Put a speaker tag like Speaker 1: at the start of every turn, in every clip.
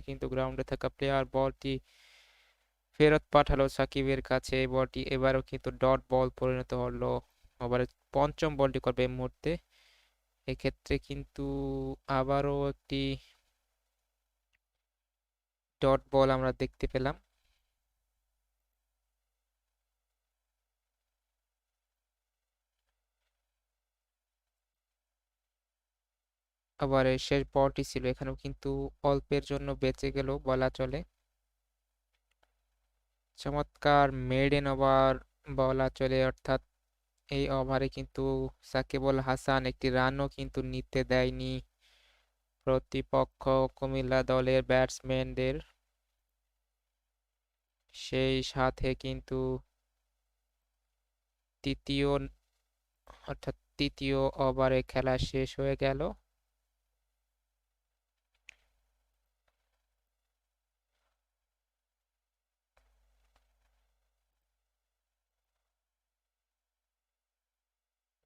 Speaker 1: কিন্তু গ্রাউন্ডে থাকা প্লেয়ার বলটি ফেরত পাঠালো সাকিবের কাছে। বলটি এবারও কিন্তু ডট বল পরিণত হলো। ওভারের পঞ্চম বলটি করবে এই মুহূর্তে। এক্ষেত্রে কিন্তু আবারও একটি ডট বল আমরা দেখতে পেলাম। আবার শেষ বলটি ছিল। এখানেও কিন্তু অল্পের জন্য বেঁচে গেল বলা চলে। চমৎকার মেডেন ওভার বলা চলে। অর্থাৎ এই ওভারে কিন্তু সাকিবুল হাসান একটি রানও কিন্তু নিতে দেয়নি প্রতিপক্ষ কুমিল্লা দলের ব্যাটসম্যানদের। সেই সাথে কিন্তু তৃতীয়, অর্থাৎ তৃতীয় ওভারে খেলা শেষ হয়ে গেল।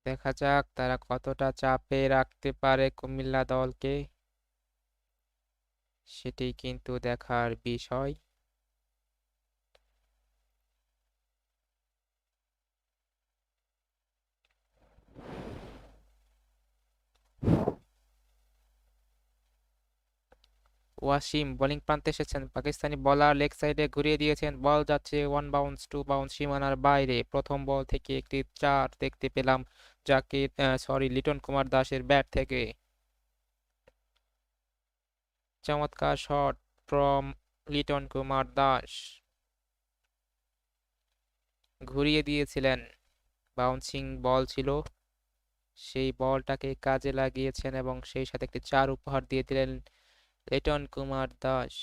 Speaker 1: দেখা যাক তারা কতটা চাপে রাখতে পারে কুমিল্লা দলকে। সেটি কিন্তু দেখার বিষয়। ওয়াসিম, বোলিং প্রান্তে এসেছেন। পাকিস্তানি বলার লেগ সাইডে ঘুরিয়ে দিয়েছেন। বল যাচ্ছে ওয়ান বাউন্স টু বাউন্স সীমানার বাইরে। প্রথম বল থেকে একটি চার দেখতে পেলাম। যাকে সরি লিটন কুমার দাসের ব্যাট থেকে। চমৎকার শট ফ্রম লিটন কুমার দাস। ঘুরিয়ে দিয়েছিলেন। বাউন্সিং বল ছিল। সেই বলটাকে কাজে লাগিয়েছেন এবং সেই সাথে একটি চার উপহার দিয়ে দিলেন লিটন কুমার দাস।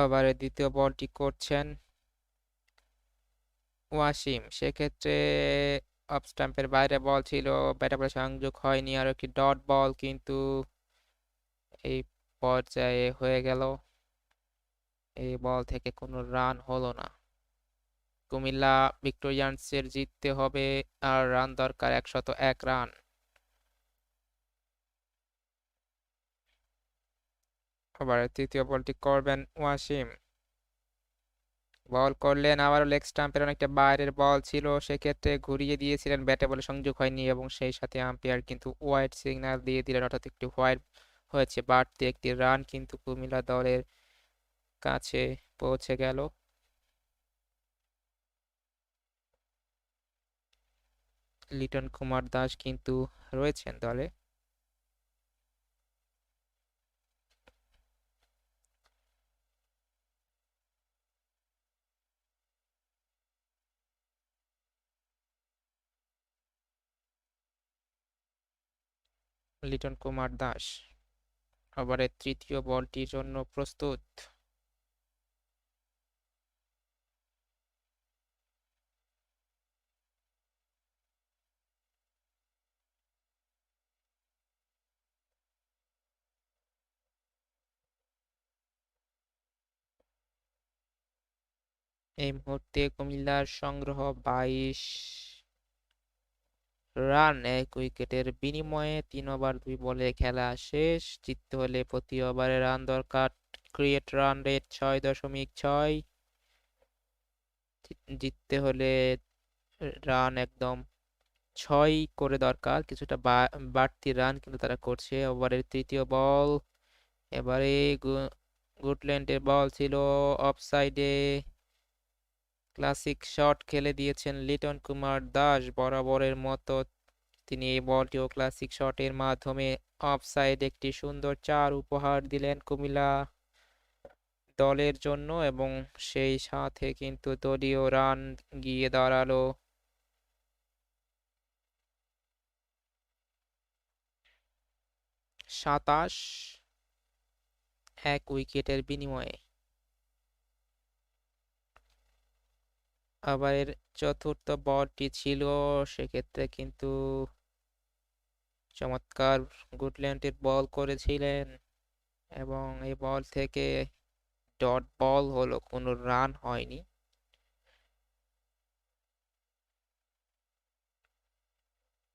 Speaker 1: ওভারে দ্বিতীয় বলটি করছেন ওয়াসিম। সেক্ষেত্রে অফ স্টাম্পের বাইরে বল ছিল, ব্যাটে বলে সংযোগ হয়নি আর একটি ডট বল, কিন্তু এই পর্যায়ে হয়ে গেল। এই বল থেকে কোনো রান হলো না। কুমিল্লা ভিক্টোরিয়ান্সের জিততে হবে আর রান দরকার একশত এক রান। আবার তৃতীয় বলটি করবেন ওয়াসিম। বল করলেন, আবারও লেগ স্টাম্পের অনেকটা বাইরের বল ছিল, সেক্ষেত্রে ঘুরিয়ে দিয়েছিলেন, ব্যাটে বলে সংযোগ হয়নি এবং সেই সাথে আম্পায়ার কিন্তু হোয়াইট সিগন্যাল দিয়ে দিলেন, অর্থাৎ একটি হোয়াইট হয়েছে, বাড়তি একটি রান কিন্তু কুমিল্লা দলের কাছে পৌঁছে গেল। লিটন কুমার দাস কিন্তু রয়েছেন দলে। লিটন কুমার দাস। ওভারের তৃতীয় বলটির জন্য প্রস্তুত। এই মুহূর্তে কুমিল্লার সংগ্রহ বাইশ রান এক উইকেটের বিনিময়ে তিন ওভার, দুই বলে খেলা শেষ। জিততে হলে প্রতি ওভারে রান দরকার। ক্রিয়েট রান রেট ছয় দশমিক ছয়। জিততে হলে রান একদম ছয় করে দরকার। কিছুটা বাড়তি রান কিন্তু তারা করছে ওভারের তৃতীয় বল। এবারে গুডল্যান্ডের বল ছিল অফ সাইডে ক্লাসিক শট খেলে দিয়েছেন লিটন কুমার দাস বরাবরের মতো। তিনি এই বলটিও ক্লাসিক শটের মাধ্যমে অফ সাইড একটি সুন্দর চার উপহার দিলেন কুমিল্লা দলের জন্য এবং সেই সাথে কিন্তু দলীয় রান গিয়ে দাঁড়াল। সাতাশ এক উইকেটের বিনিময়ে। আবার এর চতুর্থ বলটি ছিল, সেক্ষেত্রে কিন্তু চমৎকার গুডল্যান্ডের বল করেছিলেন এবং এই বল থেকে ডট বল হলো, কোনো রান হয়নি।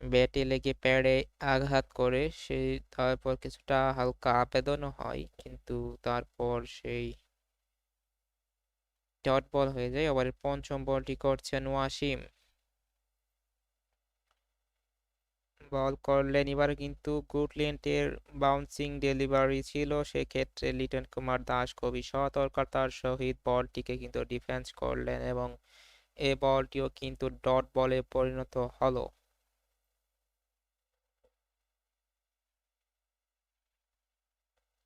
Speaker 1: ব্যাটে লেগে প্যাডে আঘাত করে সেই তারপর কিছুটা হালকা আবেদনও হয়, কিন্তু তারপর সেই ডট বল হয়ে যায় ওভারের পঞ্চম বলটি করছেন ওয়াসিম বল করলেন, এবার কিন্তু গুড লেন্থের বাউন্সিং ডেলিভারি ছিল, সেক্ষেত্রে লিটন কুমার দাস খুবই সতর্কতার সহিত বলটিকে কিন্তু ডিফেন্স করলেন এবং এ বলটিও কিন্তু ডট বলে পরিণত হলো।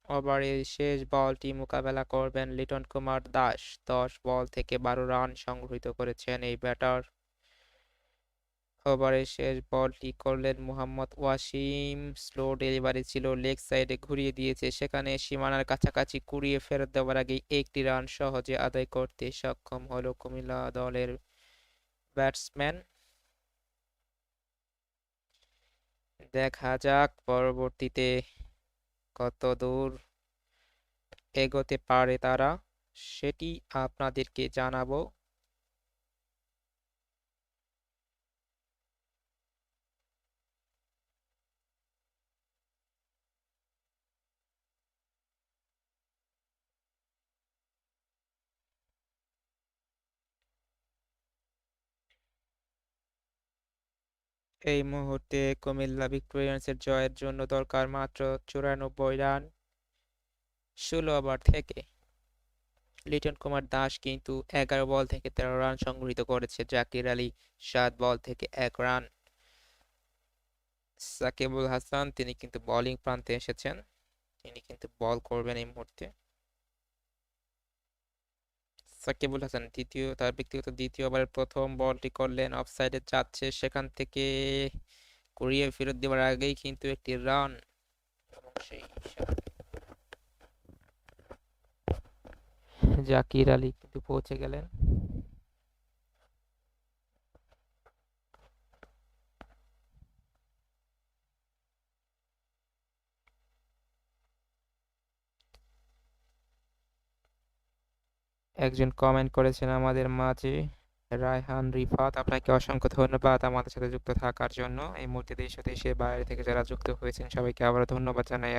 Speaker 1: ওভারের শেষ বলটি মোকাবেলা করবেন লিটন কুমার দাস। দশ বল থেকে বারো রান সংগৃহীত করেছেন এই ব্যাটার। ওভারের শেষ বলটি করলেন মোহাম্মদ ওয়াসিম। স্লো ডেলিভারি ছিল লেগ সাইডে ঘুরিয়ে দিয়েছে। সেখানে সীমানার কাছাকাছি কুড়িয়ে ফেরত দেওয়ার আগেই একটি রান সহজে আদায় করতে সক্ষম হলো কুমিল্লা দলের ব্যাটসম্যান। দেখা যাক, পরবর্তীতে কত দূর এগোতে পারে তারা সেটি আপনাদেরকে জানাব। এই মুহূর্তে কুমিল্লা ভিক্টোরিয়ান্সের জয়ের জন্য দরকার মাত্র চুরানব্বই রান, ষোলো ওভার থেকে। লিটন কুমার দাস কিন্তু এগারো বল থেকে তেরো রান সংগৃহীত করেছে, জাকির আলী সাত বল থেকে এক রান। সাকিবুল হাসান, তিনি কিন্তু বোলিং প্রান্তে এসেছেন। তিনি কিন্তু বল করবেন এই মুহূর্তে। সাকিবুল হাসান দ্বিতীয়, তার ব্যক্তিগত দ্বিতীয়বারের প্রথম বলটি করলেন অফসাইডে যাচ্ছে সেখান থেকে কুড়িয়ে ফেরত দেওয়ার আগেই কিন্তু একটি রান জাকির আলী কিন্তু পৌঁছে গেলেন। একজন কমেন্ট করেছেন আমাদের মাঝে, রায়হান রিফাত। আপনাকে অসংখ্য ধন্যবাদ আমাদের সাথে যুক্ত থাকার জন্য। এই মুহূর্তে দেশ ও দেশের বাইরে থেকে যারা যুক্ত হয়েছেন, সবাইকে আবারও ধন্যবাদ জানাই।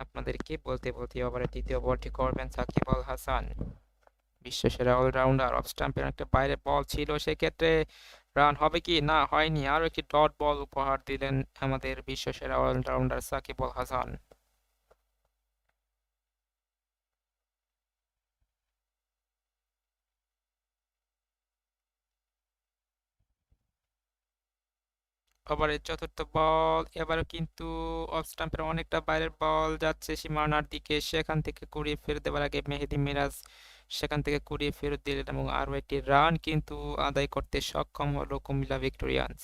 Speaker 1: আপনাদেরকে বলতে বলতে ওভারের তৃতীয় বলটি করবেন সাকিব আল হাসান। বিশ্বসেরা অলরাউন্ডার অফ স্টাম্পের একটা বাইরে বল ছিল। সেক্ষেত্রে রান হবে কি? না, হয়নি। আরও একটি ডট বল উপহার দিলেন আমাদের বিশ্বসেরা অলরাউন্ডার সাকিব আল হাসান। ওভারের চতুর্থ বল, এবারও কিন্তু অফ স্টাম্পের অনেকটা বাইরের বল যাচ্ছে সীমানার দিকে। সেখান থেকে কুড়িয়ে ফেরত দেওয়ার আগে মেহেদি মিরাজ সেখান থেকে কুড়িয়ে ফেরত দিলেন এবং আরও একটি রান কিন্তু আদায় করতে সক্ষম হলো কুমিল্লা ভিক্টোরিয়ান্স।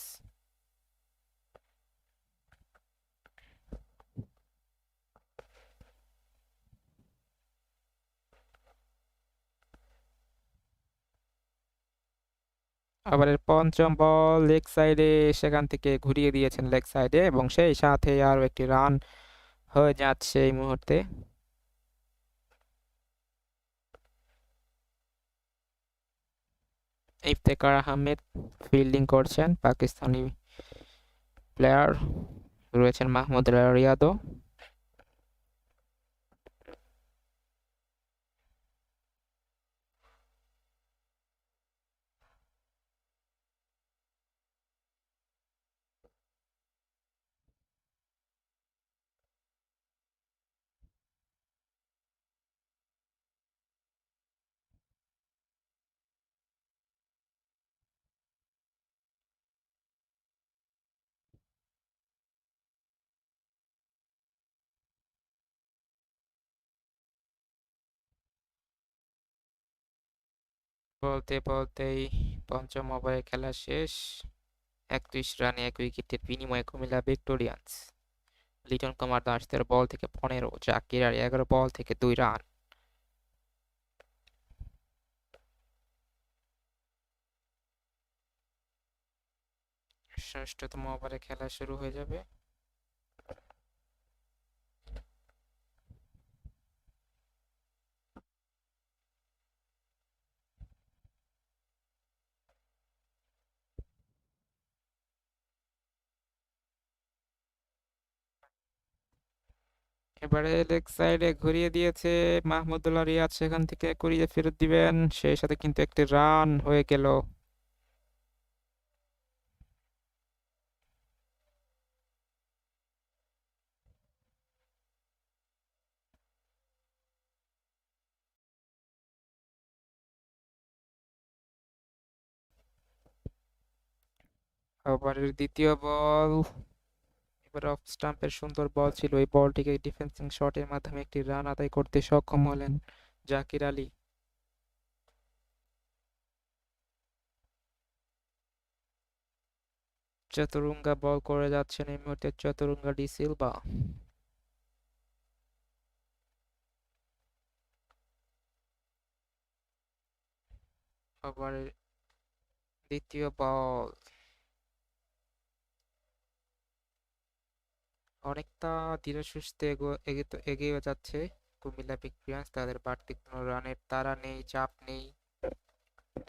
Speaker 1: আবারের পঞ্চম বল লেগ সাইডে সেখান থেকে ঘুরিয়ে দিয়েছেন লেগ সাইডে এবং সেই সাথে আরও একটি রান হয়ে যাচ্ছে এই মুহূর্তে। ইফতেকার আহমেদ ফিল্ডিং করছেন পাকিস্তানি প্লেয়ার রয়েছেন মাহমুদ রিয়াদও বলতে বলতেই পঞ্চম ওভারে খেলা শেষ। একত্রিশ রানে এক উইকেটের বিনিময়ে কুমিল্লা ভিক্টোরিয়ান্স। লিটন কুমার দাস তেরো বল থেকে পনেরো, জাকির আর এগারো, বল থেকে দুই রান। ষষ্ঠতম ওভারে খেলা শুরু হয়ে যাবে। এবারে লেগ সাইডে ঘুরিয়ে দিয়েছে মাহমুদুল্লাহ রিয়াদ, সেখান থেকে ঘুরিয়ে ফেরত দিবেন। সেই সাথে কিন্তু একটি রান হয়ে গেল। ওভারের দ্বিতীয় বল। এবার অফ স্টাম্পের সুন্দর বল ছিল। এই বলটিকে ডিফেন্সিং শটের মাধ্যমে একটি রান আদায় করতে সক্ষম হলেন জাকির আলী। চতুরঙ্গা বল করে যাচ্ছেন এই মুহূর্তে চতুরঙ্গা ডি সিলভা। দ্বিতীয় বল অনেকটা ধীরে সুস্থে এগিয়ে যাচ্ছে। কুমিল্লা ভিক্টোরিয়ান্স তাদের বাড়তি কোনো রানের তাড়া নেই, চাপ নেই।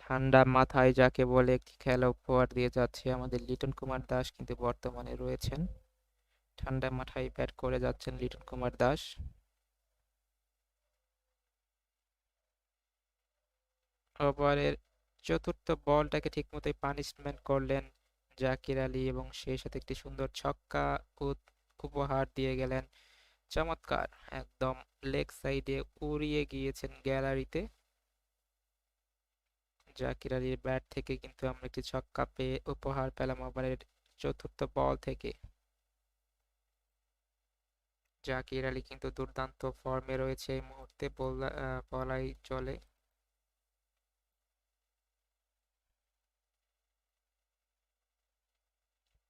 Speaker 1: ঠান্ডা মাথায় যাকে বলে একটি খেলা উপহার দিয়ে যাচ্ছে আমাদের লিটন কুমার দাস, কিন্তু বর্তমানে রয়েছেন। ঠান্ডা মাথায় ব্যাট করে যাচ্ছেন লিটন কুমার দাস। ওভারের চতুর্থ বলটাকে ঠিকমতোই পানিশমেন্ট করলেন জাকির আলী এবং সেই সাথে একটি সুন্দর ছক্কা উপহার দিয়ে গেলেন। চমৎকার, একদম লেগ সাইডে উড়িয়ে গিয়েছেন গ্যালারিতে। জাকির আলীর ব্যাট থেকে কিন্তু আমরা একটি ছক্কা পেয়ে উপহার পেলাম ওভারের চতুর্থ বল থেকে। জাকির আলী কিন্তু দুর্দান্ত ফর্মে রয়েছে এই মুহূর্তে বলাই চলে।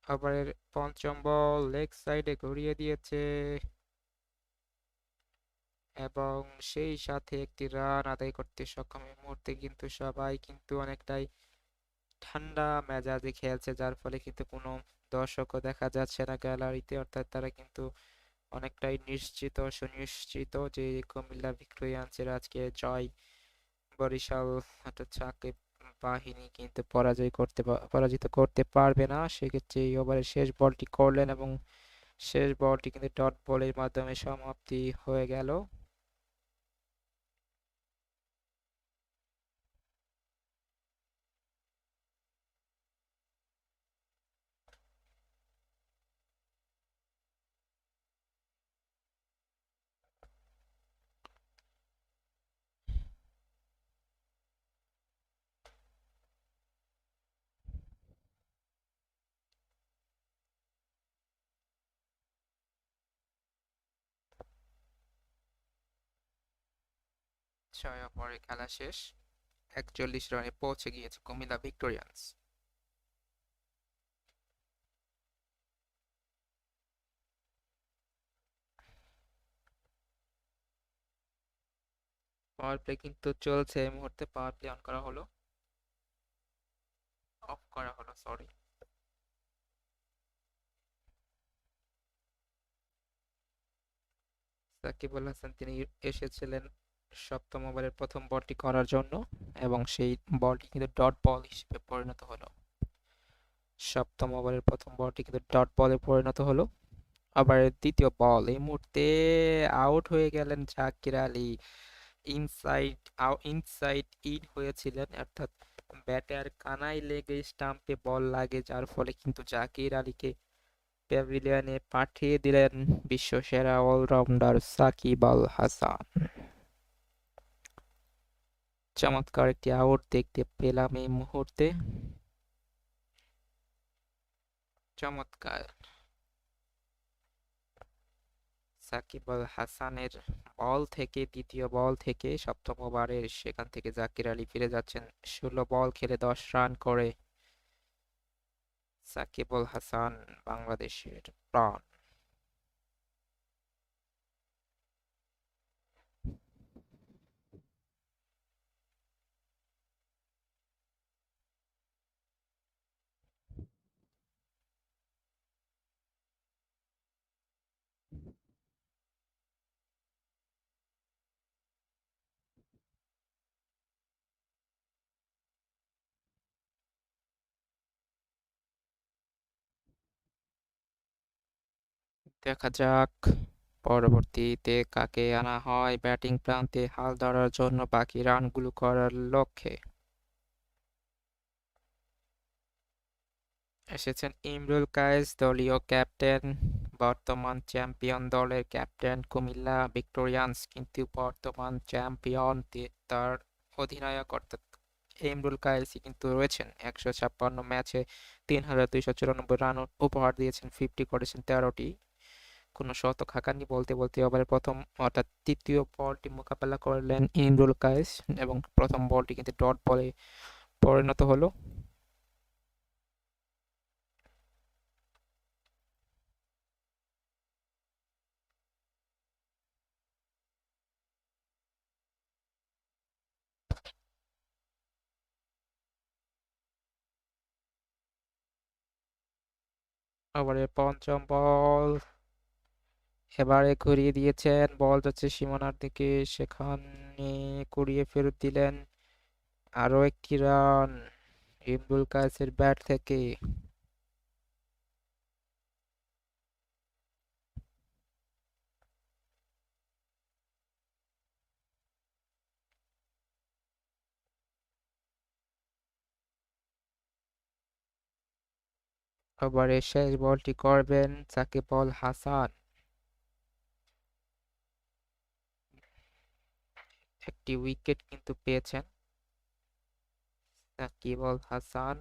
Speaker 1: ওভারের পঞ্চম বল লেগ সাইডে ঘুরিয়ে দিয়েছে। এবং সেই সাথে একটি রান আদায় করতে সক্ষম এই মুহূর্তে কিন্তু সবাই কিন্তু অনেকটাই ঠান্ডা মেজাজে খেলছে, যার ফলে কিন্তু কোনো দর্শকও দেখা যাচ্ছে না গ্যালারিতে। অর্থাৎ তারা কিন্তু অনেকটাই নিশ্চিত, সুনিশ্চিত যে কুমিল্লা ভিক্টোরিয়ান্সের আজকে জয় বরিশাল অর্থাৎ সাকিব বাহিনী কিন্তু পরাজয় করতে পরাজিত করতে পারবে না। সেক্ষেত্রে এই ওভারের শেষ বলটি করলেন এবং শেষ বলটি কিন্তু ডট বলের মাধ্যমে সমাপ্তি হয়ে গেল। ছয় ওভারে খেলা শেষ। একচল্লিশ রানে পৌঁছে গিয়েছে কুমিল্লা ভিক্টোরিয়ান্স। পাওয়ার প্লে কিন্তু চলছে, এই মুহূর্তে পাওয়ার প্লে অন করা হলো। অফ করা হলো সরি সাকিব আল হাসান, তিনি এসেছিলেন সপ্তম ওভারের প্রথম বলটি করার জন্য এবং সেই বলটি কিন্তু ডট বল হিসেবে পরিণত হলো। সপ্তম ওভারের প্রথম বলটি কিন্তু ডট বলে পরিণত হলো। আবার দ্বিতীয় বল, এই মুহূর্তে আউট হয়ে গেলেন Zakir Ali. Inside inside in হয়েছিলেন, অর্থাৎ ব্যাটার কানাই লেগে স্টাম্পে বল লাগে, যার ফলে কিন্তু জাকির আলীকে প্যাভিলিয়নে পাঠিয়ে দিলেন বিশ্বসেরা অলরাউন্ডার সাকিব আল হাসান। চমৎকার একটি আউট দেখতে পেলাম এই মুহূর্তে। চমৎকার। সাকিব আল হাসানের বল থেকে, দ্বিতীয় বল থেকে, সপ্তম ওভারের সেখান থেকে জাকির আলী ফিরে যাচ্ছেন। ষোলো বল খেলে দশ রান করে সাকিব আল হাসান, বাংলাদেশের প্রাণ। দেখা যাক। পরবর্তীতে কাকে আনা হয় ব্যাটিং প্রান্তে হাল ধরার জন্য বাকি রানগুলো করার লক্ষ্যে। এসেছেন ইমরুল কায়েস, দলীয় ক্যাপ্টেন, বর্তমান চ্যাম্পিয়ন দলের ক্যাপ্টেন কুমিল্লা ভিক্টোরিয়ান্স, কিন্তু বর্তমান চ্যাম্পিয়ন তার অধিনায়ক অর্থাৎ ইমরুল কায়েসই কিন্তু রয়েছেন। একশো ছাপ্পান্ন ম্যাচে তিন হাজার দুইশো চুরানব্বই রান উপহার দিয়েছেন, ফিফটি করেছেন তেরোটি। কোনো শতক হাঁকানি বলতে বলতে ওভারের প্রথম, অর্থাৎ তৃতীয় বলটি মোকাবেলা করলেন ইমরুল কায়েস এবং প্রথম বলটি কিন্তু ডট বলে পরিণত হলো। ওভারের পঞ্চম বল এবারে ঘুরিয়ে দিয়েছেন। বল যাচ্ছে সীমানার দিকে, সেখানে কুড়িয়ে ফেরত দিলেন আরও একটি রান ইমরুল কায়েসের ব্যাট থেকে। ওভারের শেষ বলটি করবেন সাকিব হাসান। একটি উইকেট কিন্তু পেয়েছেন। সাকিব হাসান।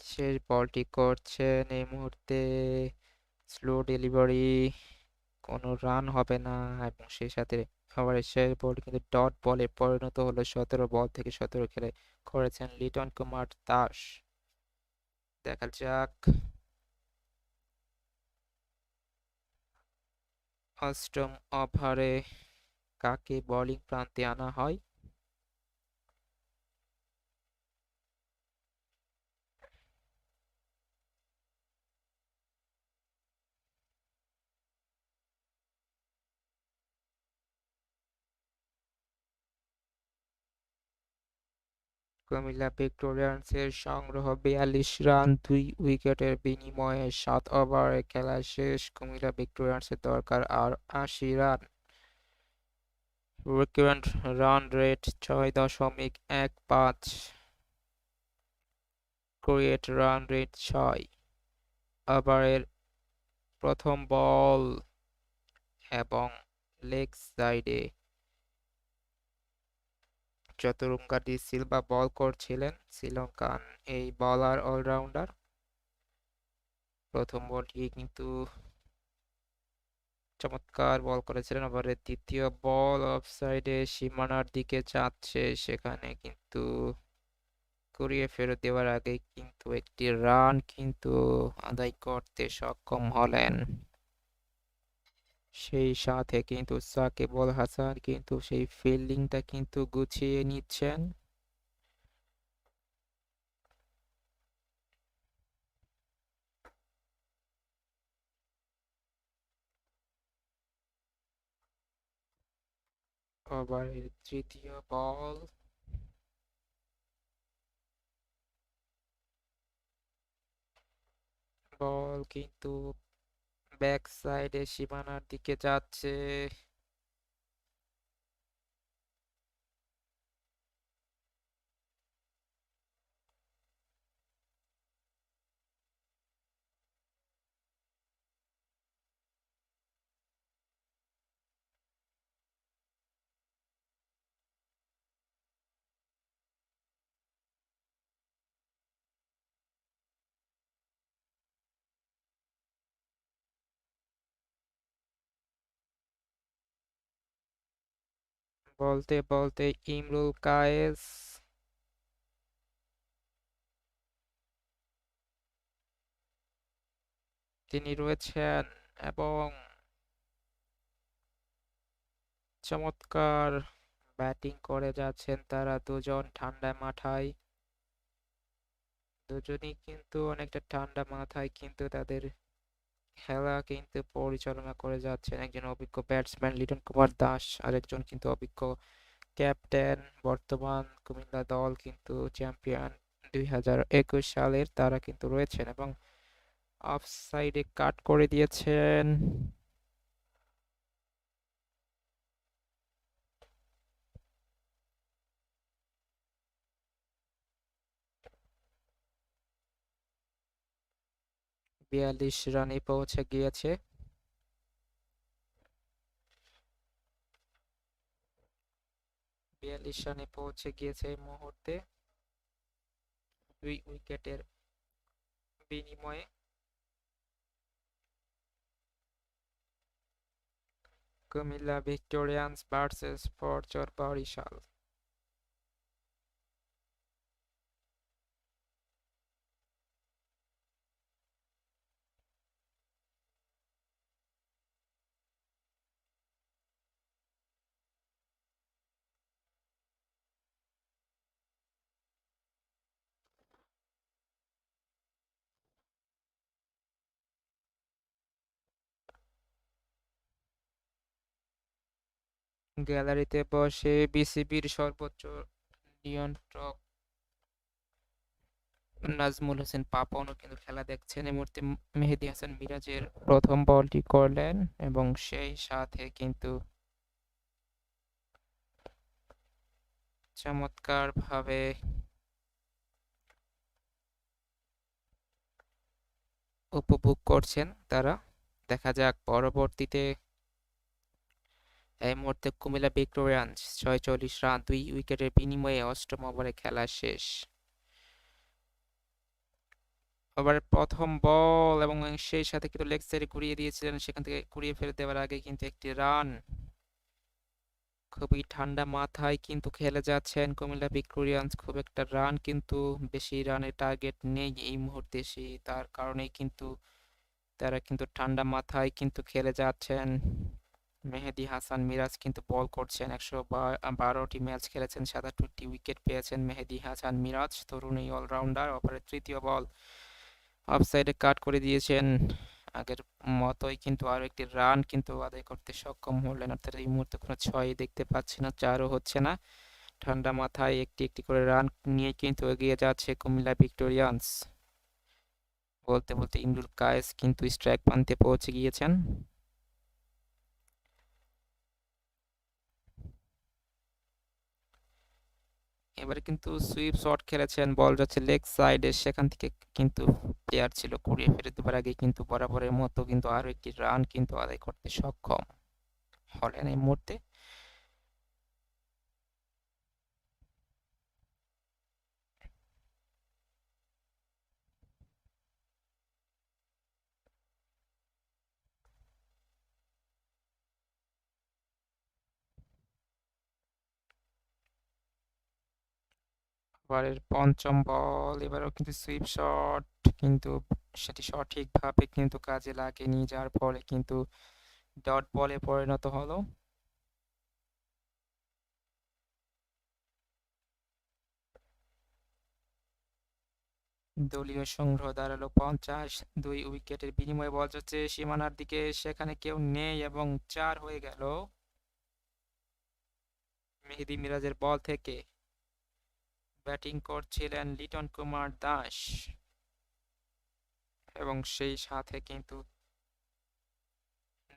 Speaker 1: শেষ বলটি করছেন এই মুহূর্তে। স্লো ডেলিভারি কোনো রান হবে না এবং সেই সাথে ওভারের শেষ বল কিন্তু ডট বলে পরিণত হলো। সতেরো বল থেকে সতেরো খেলে করেছেন লিটন কুমার দাস। দেখা যাক। অষ্টম ওভারে কাকে বোলিং প্রান্তে আনা হয়? কুমিল্লা ভিক্টোরিয়ান্সের সংগ্রহ বিয়াল্লিশ রান, দুই উইকেটের বিনিময়ে সাত ওভারে খেলা শেষ। কুমিল্লা ভিক্টোরিয়ান্সের দরকার আর আশি রান। রিকারেন্ট রান রেট ছয় দশমিক এক পাঁচ। ক্রিয়েট রান রেট ছয়। ওভারের প্রথম বল এবং লেগ সাইডে চতুরঙ্গা ডি সিলভা বল করছিলেন, শ্রীলঙ্কান এই বলার অলরাউন্ডার প্রথম বলটি কিন্তু চমৎকার বল করেছিলেন ওভারের দ্বিতীয় বল অফ সাইডে সীমানার দিকে যাচ্ছে, সেখানে কিন্তু করিয়ে ফেরত দেওয়ার আগে কিন্তু একটি রান কিন্তু আদায় করতে সক্ষম হলেন। সেই সাথে কিন্তু সাকিব আল হাসান কিন্তু সেই ফিল্ডিংটা কিন্তু গুছিয়ে নিচ্ছেন। ওভারের তৃতীয় বল। বল কিন্তু ব্যাক সাইডে সীমানার দিকে যাচ্ছে। বলতে বলতে ইমরুল কায়েস। তিনি রয়েছেন এবং চমৎকার ব্যাটিং করে যাচ্ছেন তারা দুজন ঠান্ডা মাথায়। দুজনই কিন্তু অনেকটা ঠান্ডা মাথায় কিন্তু তাদের খেলা কিন্তু পরিচালনা করে যাচ্ছেন একজন অভিজ্ঞ ব্যাটসম্যান লিটন কুমার দাস আরেকজন কিন্তু অভিজ্ঞ ক্যাপ্টেন বর্তমান কুমিল্লা দল কিন্তু চ্যাম্পিয়ন দুই হাজার একুশ সালের। তারা কিন্তু রয়েছেন এবং অফ সাইডে কাট করে দিয়েছেন। বিয়াল্লিশ রানে পৌঁছে গিয়েছে। বিয়াল্লিশ রানে পৌঁছে গিয়েছে এই মুহূর্তে। দুই উইকেটের বিনিময়ে। Comilla Victorians versus Fortune Barishal. গ্যালারিতে বসে বিসিবির সর্বোচ্চ নিয়ন্ত্রক নাজমুল হোসেন পাপনও কিন্তু খেলা দেখছেন। এই মুহূর্তে মেহেদী হাসান মিরাজের প্রথম বলটি করলেন এবং সেই সাথে কিন্তু চমৎকার ভাবে উপভোগ করছেন তারা। দেখা যাক, পরবর্তীতে এই মুহূর্তে কুমিল্লা ভিক্টোরিয়ান্স ছয়চল্লিশ রান, দুই উইকেটের বিনিময়ে অষ্টম ওভারে খেলা শেষ। ওভারের প্রথম বল এবং সেই সাথে কিন্তু লেগ সাইডে ঘুরিয়ে দিয়েছিলেন, সেখান থেকে ঘুরিয়ে ফেলে দেওয়ার আগে কিন্তু একটি রান। খুবই ঠান্ডা মাথায় কিন্তু খেলে যাচ্ছেন কুমিল্লা ভিক্টোরিয়ান্স খুব একটা রান কিন্তু বেশি রানের টার্গেট নেই এই মুহূর্তে সেই তার কারণেই কিন্তু তারা কিন্তু ঠান্ডা মাথায় কিন্তু খেলে যাচ্ছেন। মেহেদি হাসান মিরাজ কিন্তু বল করছেন। একশো বারোটি ম্যাচ খেলেছেন, সাতাত্তরটি উইকেট পেয়েছেন মেহেদি হাসান মিরাজ। তরুণ এই অলরাউন্ডার, ওভারের তৃতীয় বল। অফ সাইডে কাট করে দিয়েছেন। আগের মতোই কিন্তু আরও একটি রান কিন্তু আদায় করতে সক্ষম হলেন। অর্থাৎ এই মুহূর্তে কোনো ছয় দেখতে পাচ্ছি না, চারও হচ্ছে না। ঠান্ডা মাথায় একটি একটি করে রান নিয়ে কিন্তু এগিয়ে যাচ্ছে কুমিল্লা ভিক্টোরিয়ান্স। বলতে বলতে ইমরুল কায়েস কিন্তু স্ট্রাইক প্রান্তে পৌঁছে গিয়েছেন। এবারে কিন্তু সুইপ শট খেলেছেন বল যাচ্ছে লেগ সাইডে, সেখান থেকে কিন্তু প্লেয়ার ছিল কুড়িয়ে ফেলে দেবার আগে কিন্তু বরাবরের মতো কিন্তু আরও একটি রান কিন্তু আদায় করতে সক্ষম হলেন এই মুহূর্তে। ওভারের পঞ্চম বল, এবারও কিন্তু সুইপ শট কিন্তু সেটি সঠিকভাবে কিন্তু কাজে লাগেনি, যার ফলে কিন্তু ডট বলে পরিণত হলো। দলীয় সংগ্রহ দাঁড়াল পঞ্চাশ, দুই উইকেটের বিনিময়ে বল যাচ্ছে সীমানার দিকে, সেখানে কেউ নেই এবং চার হয়ে গেল। মেহেদি মিরাজের বল থেকে ব্যাটিং করছিলেন লিটন কুমার দাস। এবং সেই সাথে কিন্তু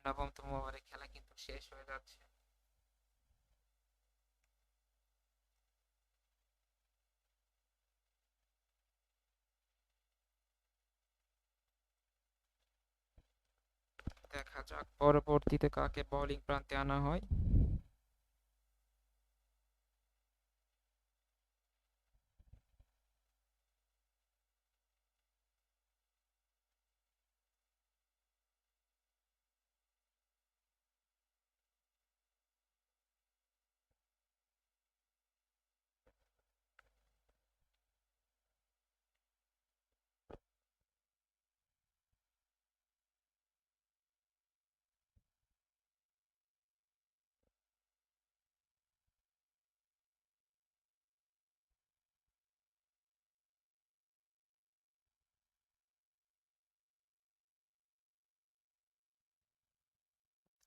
Speaker 1: নবমতম ওভারে খেলা কিন্তু শেষ হয়ে যাচ্ছে। দেখা যাক, পরবর্তীতে কাকে বোলিং প্রান্তে আনা হয়।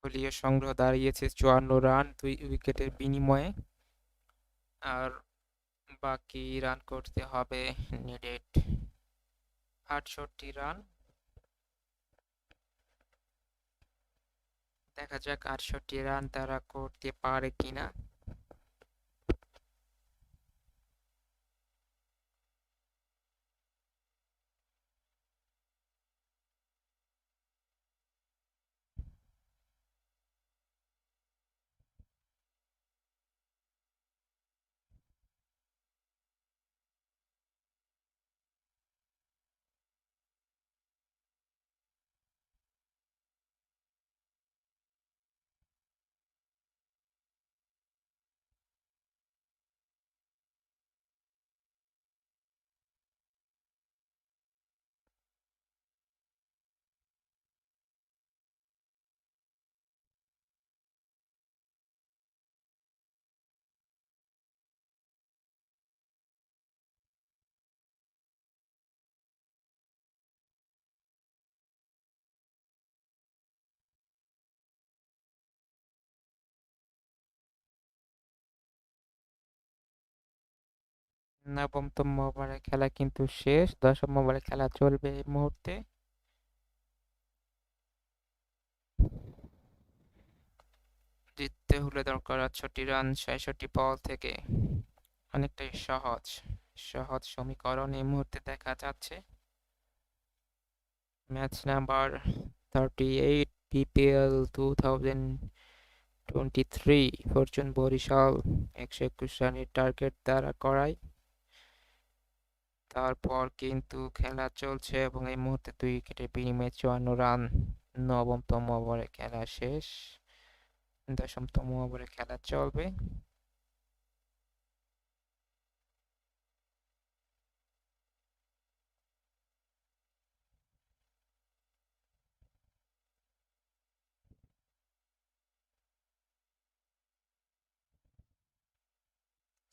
Speaker 1: দলীয় সংগ্রহ দাঁড়িয়েছে চুয়ান্ন রান, দুই উইকেটের বিনিময়ে। আর বাকি রান করতে হবে নিডেড। আটষট্টি রান। দেখা যাক আটষট্টি রান তারা করতে পারে কিনা। নবমতম ওভারের খেলা কিন্তু শেষ, দশম ওভারের খেলা চলবে এই মুহূর্তে। জিততে হলে দরকার আটষট্টি রান ছয়ষট্টি বল থেকে। অনেকটাই সহজ সহজ সমীকরণ এই মুহূর্তে দেখা যাচ্ছে। Match number thirty eight BPL two thousand twenty three Fortune Barishal একশো একুশ রানের টার্গেট দ্বারা করায়। তারপর কিন্তু খেলা চলছে এবং এই মুহূর্তে দুই উইকেটের বিনিময়ে চুয়ান্ন রান, নবমতম ওভারে খেলা শেষ, দশমতম ওভারে খেলা চলবে।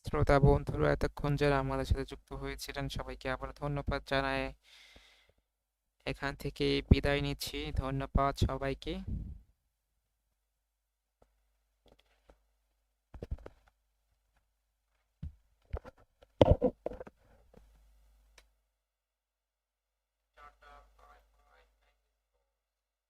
Speaker 1: শ্রোতা, বন্ধুরা, এতক্ষণ যারা আমাদের সাথে যুক্ত হয়েছিলেন, সবাইকে আবার ধন্যবাদ জানায় এখান থেকে বিদায় নিচ্ছি। ধন্যবাদ সবাইকে।